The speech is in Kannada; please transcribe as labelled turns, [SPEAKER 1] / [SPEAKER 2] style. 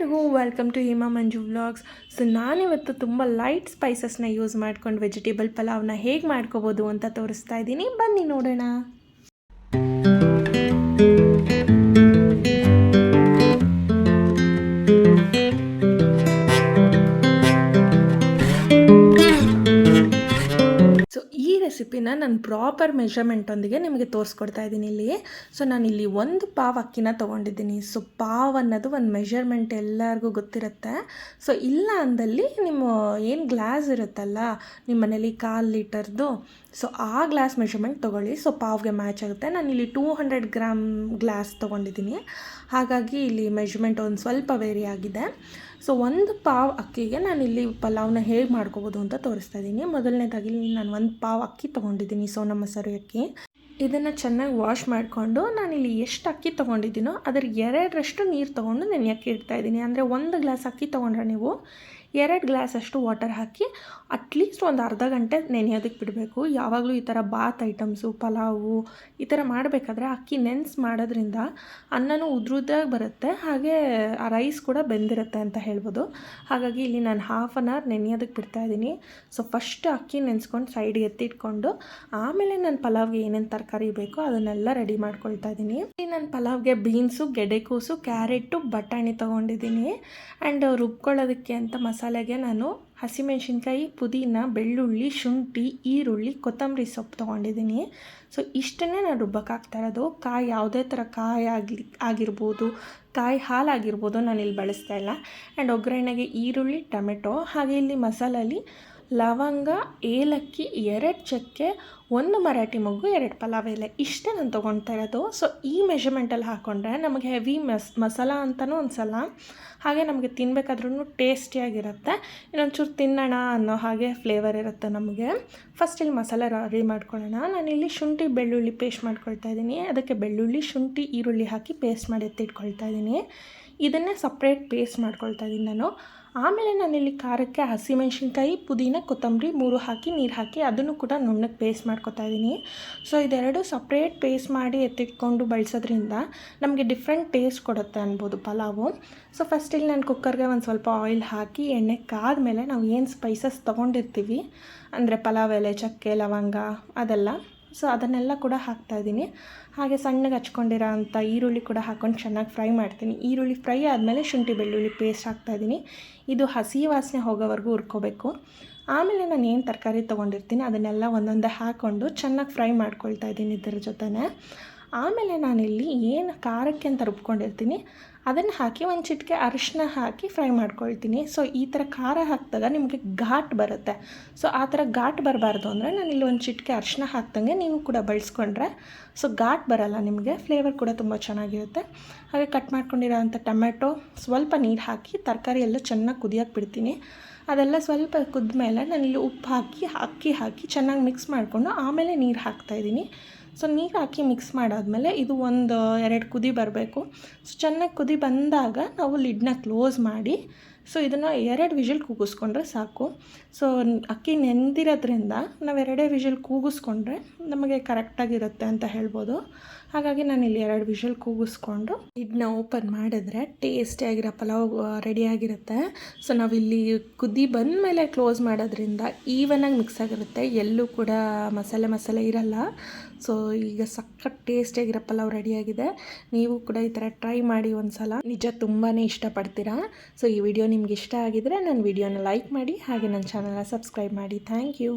[SPEAKER 1] ಹಲೋ ಎಲ್ರಿಗೂ welcome to Hima Manju vlogs so ನಾನಿವತ್ತು ತುಂಬ ಲೈಟ್ ಸ್ಪೈಸಸ್ನ ಯೂಸ್ ಮಾಡ್ಕೊಂಡು ವೆಜಿಟೇಬಲ್ ಪಲಾವ್ನ ಹೇಗೆ ಮಾಡ್ಕೋಬೋದು ಅಂತ ತೋರಿಸ್ತಾ ಇದ್ದೀನಿ. ಬನ್ನಿ ನೋಡೋಣ. ಪ್ರಾಪರ್ ಮೆಷರ್ಮೆಂಟೊಂದಿಗೆ ನಿಮಗೆ ತೋರಿಸ್ಕೊಡ್ತಾ ಇದ್ದೀನಿ ಇಲ್ಲಿ. ಸೊ ನಾನು ಇಲ್ಲಿ ಒಂದು ಪಾವ್ ಅಕ್ಕಿನ ತೊಗೊಂಡಿದ್ದೀನಿ. ಸೊ ಪಾವ್ ಅನ್ನೋದು ಒಂದು ಮೆಷರ್ಮೆಂಟ್ ಎಲ್ಲರಿಗೂ ಗೊತ್ತಿರುತ್ತೆ. ಸೊ ಇಲ್ಲ ಅಂದಲ್ಲಿ ನಿಮ್ಮ ಏನು ಗ್ಲಾಸ್ ಇರುತ್ತಲ್ಲ ನಿಮ್ಮ ಮನೇಲಿ ಕಾಲು ಲೀಟರ್ದು ಸೊ ಆ ಗ್ಲಾಸ್ ಮೆಷರ್ಮೆಂಟ್ ತೊಗೊಳ್ಳಿ. ಸೊ ಪಾವ್ಗೆ ಮ್ಯಾಚ್ ಆಗುತ್ತೆ. ನಾನು ಇಲ್ಲಿ ಟೂ ಹಂಡ್ರೆಡ್ ಗ್ರಾಮ್ ಗ್ಲಾಸ್ ತೊಗೊಂಡಿದ್ದೀನಿ. ಹಾಗಾಗಿ ಇಲ್ಲಿ ಮೆಷರ್ಮೆಂಟ್ ಒಂದು ಸ್ವಲ್ಪ ವೇರಿ ಆಗಿದೆ. ಸೊ ಒಂದು ಪಾವ್ ಅಕ್ಕಿಗೆ ನಾನು ಇಲ್ಲಿ ಪಲಾವ್ನ ಹೇಗೆ ಮಾಡ್ಕೋಬೋದು ಅಂತ ತೋರಿಸ್ತಾ ಇದ್ದೀನಿ. ಮೊದಲನೇದಾಗಿ ನಾನು ಒಂದು ಪಾವ್ ಅಕ್ಕಿ ತೊಗೊಂಡಿದ್ದೀನಿ. ಸೋನಾ ಮಸಾರಿ ಅಕ್ಕಿ ಇದನ್ನು ಚೆನ್ನಾಗಿ ವಾಶ್ ಮಾಡಿಕೊಂಡು ನಾನಿಲ್ಲಿ ಎಷ್ಟು ಅಕ್ಕಿ ತೊಗೊಂಡಿದ್ದೀನೋ ಅದರ ಎರಡರಷ್ಟು ನೀರು ತೊಗೊಂಡು ಇಡ್ತಾ ಇದ್ದೀನಿ. ಅಂದರೆ ಒಂದು ಗ್ಲಾಸ್ ಅಕ್ಕಿ ತೊಗೊಂಡ್ರೆ ನೀವು? ಎರಡು ಗ್ಲಾಸ್ ಅಷ್ಟು ವಾಟರ್ ಹಾಕಿ ಅಟ್ಲೀಸ್ಟ್ ಒಂದು ಅರ್ಧ ಗಂಟೆ ನೆನೆಯೋದಕ್ಕೆ ಬಿಡಬೇಕು. ಯಾವಾಗಲೂ ಈ ಥರ ಬಾತ್ ಐಟಮ್ಸು, ಪಲಾವು ಈ ಥರ ಮಾಡಬೇಕಾದ್ರೆ ಅಕ್ಕಿ ನೆನೆಸಿ ಮಾಡೋದ್ರಿಂದ ಅನ್ನನೂ ಉದ್ರುದ್ರಾಗಿ ಬರುತ್ತೆ, ಹಾಗೆ ಆ ರೈಸ್ ಕೂಡ ಬೆಂದಿರುತ್ತೆ ಅಂತ ಹೇಳ್ಬೋದು. ಹಾಗಾಗಿ ಇಲ್ಲಿ ನಾನು ಹಾಫ್ ಆನ್ ಅವರ್ ನೆನೆಯೋದಕ್ಕೆ ಬಿಡ್ತಾ ಇದ್ದೀನಿ ಸೊ ಫಸ್ಟ್ ಅಕ್ಕಿ ನೆನೆಸ್ಕೊಂಡು ಸೈಡ್ಗೆ ಎತ್ತಿಟ್ಕೊಂಡು ಆಮೇಲೆ ನಾನು ಪಲಾವ್ಗೆ ಏನೇನು ತರಕಾರಿ ಬೇಕೋ ಅದನ್ನೆಲ್ಲ ರೆಡಿ ಮಾಡ್ಕೊಳ್ತಾ ಇದ್ದೀನಿ ಇಲ್ಲಿ ನಾನು ಪಲಾವ್ಗೆ ಬೀನ್ಸು ಗೆಡ್ಡೆಕೋಸು ಕ್ಯಾರೆಟು ಬಟಾಣಿ ತೊಗೊಂಡಿದ್ದೀನಿ ಆ್ಯಂಡ್ ರುಬ್ಕೊಳ್ಳೋದಕ್ಕೆ ಅಂತ ಮಸಾಲೆಗೆ ನಾನು ಹಸಿಮೆಣಸಿನ್ಕಾಯಿ, ಪುದೀನ, ಬೆಳ್ಳುಳ್ಳಿ, ಶುಂಠಿ, ಈರುಳ್ಳಿ, ಕೊತ್ತಂಬರಿ ಸೊಪ್ಪು ತೊಗೊಂಡಿದ್ದೀನಿ. ಸೊ ಇಷ್ಟನ್ನೇ ನಾನು ರುಬ್ಬಕ್ಕೆ ಹಾಕ್ತಾ ಇರೋದು. ಕಾಯಿ ಯಾವುದೇ ಥರ ಕಾಯಿ ಆಗಲಿ, ಆಗಿರ್ಬೋದು, ಕಾಯಿ ಹಾಲಾಗಿರ್ಬೋದು ನಾನು ಇಲ್ಲಿ ಬಳಸ್ತಾ ಇಲ್ಲ. ಆ್ಯಂಡ್ ಒಗ್ಗರಣೆಗೆ ಈರುಳ್ಳಿ, ಟೊಮೆಟೊ, ಹಾಗೆ ಇಲ್ಲಿ ಮಸಾಲಲ್ಲಿ ಲವಂಗ, ಏಲಕ್ಕಿ, ಎರಡು ಚಕ್ಕೆ, ಒಂದು ಮರಾಠಿ ಮೊಗ್ಗು, ಎರಡು ಪಲಾವ್ ಎಲೆ. ಇಷ್ಟೇ ನಾನು ತೊಗೊಳ್ತಾ ಇರೋದು. ಸೊ ಈ ಮೆಷರ್ಮೆಂಟಲ್ಲಿ ಹಾಕ್ಕೊಂಡ್ರೆ ನಮಗೆ ಹೆವಿ ಮಸ್ ಮಸಾಲ ಅಂತಲೂ ಅನ್ಸಲ್ಲ ಹಾಗೆ ನಮಗೆ ತಿನ್ಬೇಕಾದ್ರೂ ಟೇಸ್ಟಿಯಾಗಿರುತ್ತೆ. ಇನ್ನೊಂಚೂರು ತಿನ್ನೋಣ ಅನ್ನೋ ಹಾಗೆ ಫ್ಲೇವರ್ ಇರುತ್ತೆ ನಮಗೆ. ಫಸ್ಟ್ ಇಲ್ಲಿ ಮಸಾಲೆ ರೆಡಿ ಮಾಡ್ಕೊಳ್ಳೋಣ. ನಾನಿಲ್ಲಿ ಶುಂಠಿ, ಬೆಳ್ಳುಳ್ಳಿ ಪೇಸ್ಟ್ ಮಾಡ್ಕೊಳ್ತಾ ಇದ್ದೀನಿ. ಅದಕ್ಕೆ ಬೆಳ್ಳುಳ್ಳಿ, ಶುಂಠಿ, ಈರುಳ್ಳಿ ಹಾಕಿ ಪೇಸ್ಟ್ ಮಾಡಿ ಎತ್ತಿಟ್ಕೊಳ್ತಾ ಇದ್ದೀನಿ. ಇದನ್ನೇ ಸಪ್ರೇಟ್ ಪೇಸ್ಟ್ ಮಾಡ್ಕೊಳ್ತಾ ಇದ್ದೀನಿ ನಾನು. ಆಮೇಲೆ ನಾನಿಲ್ಲಿ ಖಾರಕ್ಕೆ ಹಸಿಮೆಣ್ಸಿನ್ಕಾಯಿ ಪುದೀನ, ಕೊತ್ತಂಬರಿ ಮೂರು ಹಾಕಿ, ನೀರು ಹಾಕಿ ಅದನ್ನು ಕೂಡ ನುಣ್ಣಗೆ ಪೇಸ್ಟ್ ಮಾಡ್ಕೊತಾ ಇದ್ದೀನಿ ಸೊ ಇದೆರಡು ಸಪ್ರೇಟ್ ಪೇಸ್ಟ್ ಮಾಡಿ ಎತ್ತಿಟ್ಕೊಂಡು ಬಳಸೋದ್ರಿಂದ ನಮಗೆ ಡಿಫ್ರೆಂಟ್ ಟೇಸ್ಟ್ ಕೊಡುತ್ತೆ ಅನ್ಬೋದು ಪಲಾವು. ಸೊ ಫಸ್ಟ್ ಇಲ್ಲಿ ನಾನು ಕುಕ್ಕರ್ಗೆ ಒಂದು ಸ್ವಲ್ಪ ಆಯಿಲ್ ಹಾಕಿ ಎಣ್ಣೆ ಕಾದ್ಮೇಲೆ ನಾವು ಏನು ಸ್ಪೈಸಸ್ ತೊಗೊಂಡಿರ್ತೀವಿ, ಅಂದರೆ ಪಲಾವ್ ಎಲೆ, ಚಕ್ಕೆ, ಲವಂಗ ಅದೆಲ್ಲ. ಸೊ ಅದನ್ನೆಲ್ಲ ಕೂಡ ಹಾಕ್ತಾಯಿದ್ದೀನಿ ಹಾಗೆ ಸಣ್ಣಗೆ ಹಚ್ಕೊಂಡಿರೋ ಅಂಥ ಈರುಳ್ಳಿ ಕೂಡ ಹಾಕ್ಕೊಂಡು ಚೆನ್ನಾಗಿ ಫ್ರೈ ಮಾಡ್ತೀನಿ. ಈರುಳ್ಳಿ ಫ್ರೈ ಆದಮೇಲೆ ಶುಂಠಿ ಬೆಳ್ಳುಳ್ಳಿ ಪೇಸ್ಟ್ ಹಾಕ್ತಾಯಿದ್ದೀನಿ ಇದು ಹಸಿ ವಾಸನೆ ಹೋಗೋವರೆಗೂ ಹುರ್ಕೋಬೇಕು. ಆಮೇಲೆ ನಾನು ಏನು ತರಕಾರಿ ತೊಗೊಂಡಿರ್ತೀನಿ ಅದನ್ನೆಲ್ಲ ಒಂದೊಂದೇ ಹಾಕ್ಕೊಂಡು ಚೆನ್ನಾಗಿ ಫ್ರೈ ಮಾಡ್ಕೊಳ್ತಾ ಇದ್ದೀನಿ ಇದರ ಜೊತೆನೇ. ಆಮೇಲೆ ನಾನಿಲ್ಲಿ ಏನು ಖಾರಕ್ಕೆ ಅಂತ ರುಬ್ಕೊಂಡಿರ್ತೀನಿ, ಅದನ್ನು ಹಾಕಿ ಒಂದು ಚಿಟಿಕೆ ಅರಿಶಿನ ಹಾಕಿ ಫ್ರೈ ಮಾಡ್ಕೊಳ್ತೀನಿ. ಸೊ ಈ ಥರ ಖಾರ ಹಾಕಿದಾಗ ನಿಮಗೆ ಘಾಟ್ ಬರುತ್ತೆ. ಸೊ ಆ ಥರ ಘಾಟ್ ಬರಬಾರ್ದು ಅಂದರೆ ಇಲ್ಲಿ ಒಂದು ಚಿಟಿಕೆ ಅರಿಶಿನ ಹಾಕ್ದಂಗೆ ನೀವು ಕೂಡ ಬಳಸ್ಕೊಂಡ್ರೆ ಸೊ ಘಾಟ್ ಬರಲ್ಲ ನಿಮಗೆ ಫ್ಲೇವರ್ ಕೂಡ ತುಂಬ ಚೆನ್ನಾಗಿರುತ್ತೆ. ಹಾಗೆ ಕಟ್ ಮಾಡ್ಕೊಂಡಿರೋ ಅಂಥ ಟೊಮೆಟೊ ಸ್ವಲ್ಪ ನೀರು ಹಾಕಿ ತರಕಾರಿ ಎಲ್ಲ ಚೆನ್ನಾಗಿ ಕುದಿಯೋಕೆ ಬಿಡ್ತೀನಿ. ಅದೆಲ್ಲ ಸ್ವಲ್ಪ ಕುದ್ದ ಮೇಲೆ ನಾನಿಲ್ಲಿ ಉಪ್ಪು ಹಾಕಿ, ಅಕ್ಕಿ ಹಾಕಿ ಚೆನ್ನಾಗಿ ಮಿಕ್ಸ್ ಮಾಡಿಕೊಂಡು ಆಮೇಲೆ ನೀರು ಹಾಕ್ತಾಯಿದ್ದೀನಿ ಸೊ ನೀರು ಹಾಕಿ ಮಿಕ್ಸ್ ಮಾಡಾದಮೇಲೆ ಇದು ಒಂದು ಎರಡು ಕುದಿ ಬರಬೇಕು. ಸೊ ಚೆನ್ನಾಗಿ ಕುದಿ ಬಂದಾಗ ನಾವು ಲಿಡ್ನ ಕ್ಲೋಸ್ ಮಾಡಿ ಸೊ ಇದನ್ನು ಎರಡು ವಿಷಲ್ ಕೂಗಿಸ್ಕೊಂಡ್ರೆ ಸಾಕು. ಸೊ ಅಕ್ಕಿ ನೆಂದಿರೋದ್ರಿಂದ ನಾವು ಎರಡೇ ವಿಷಲ್ ಕೂಗಿಸ್ಕೊಂಡ್ರೆ ನಮಗೆ ಕರೆಕ್ಟಾಗಿರುತ್ತೆ ಅಂತ ಹೇಳ್ಬೋದು. ಹಾಗಾಗಿ ನಾನು ಇಲ್ಲಿ ಎರಡು ವಿಷಲ್ ಕೂಗಿಸ್ಕೊಂಡು ಇದನ್ನ ಓಪನ್ ಮಾಡಿದ್ರೆ ಟೇಸ್ಟಿಯಾಗಿರೋ ಪಲಾವ್ ರೆಡಿಯಾಗಿರುತ್ತೆ ಸೊ ನಾವಿಲ್ಲಿ ಕುದಿ ಬಂದ ಮೇಲೆ ಕ್ಲೋಸ್ ಮಾಡೋದ್ರಿಂದ ಈವನಾಗಿ ಮಿಕ್ಸ್ ಆಗಿರುತ್ತೆ. ಎಲ್ಲೂ ಕೂಡ ಮಸಾಲೆ ಮಸಾಲೆ ಇರಲ್ಲ. ಸೊ ಈಗ ಸಖತ್ ಟೇಸ್ಟಿಯಾಗಿರೋ ಪಲಾವ್ ರೆಡಿಯಾಗಿದೆ ನೀವು ಕೂಡ ಈ ಥರ ಟ್ರೈ ಮಾಡಿ ಒಂದು ಸಲ ನಿಜ ತುಂಬಾ ಇಷ್ಟಪಡ್ತೀರಾ? ಸೊ ಈ ನಿಮ್ಗೆ ಇಷ್ಟ ಆಗಿದ್ದರೆ ನನ್ನ ವಿಡಿಯೋನ ಲೈಕ್ ಮಾಡಿ ಹಾಗೆ ನನ್ನ ಚಾನಲ್ನ ಸಬ್ಸ್ಕ್ರೈಬ್ ಮಾಡಿ. Thank you.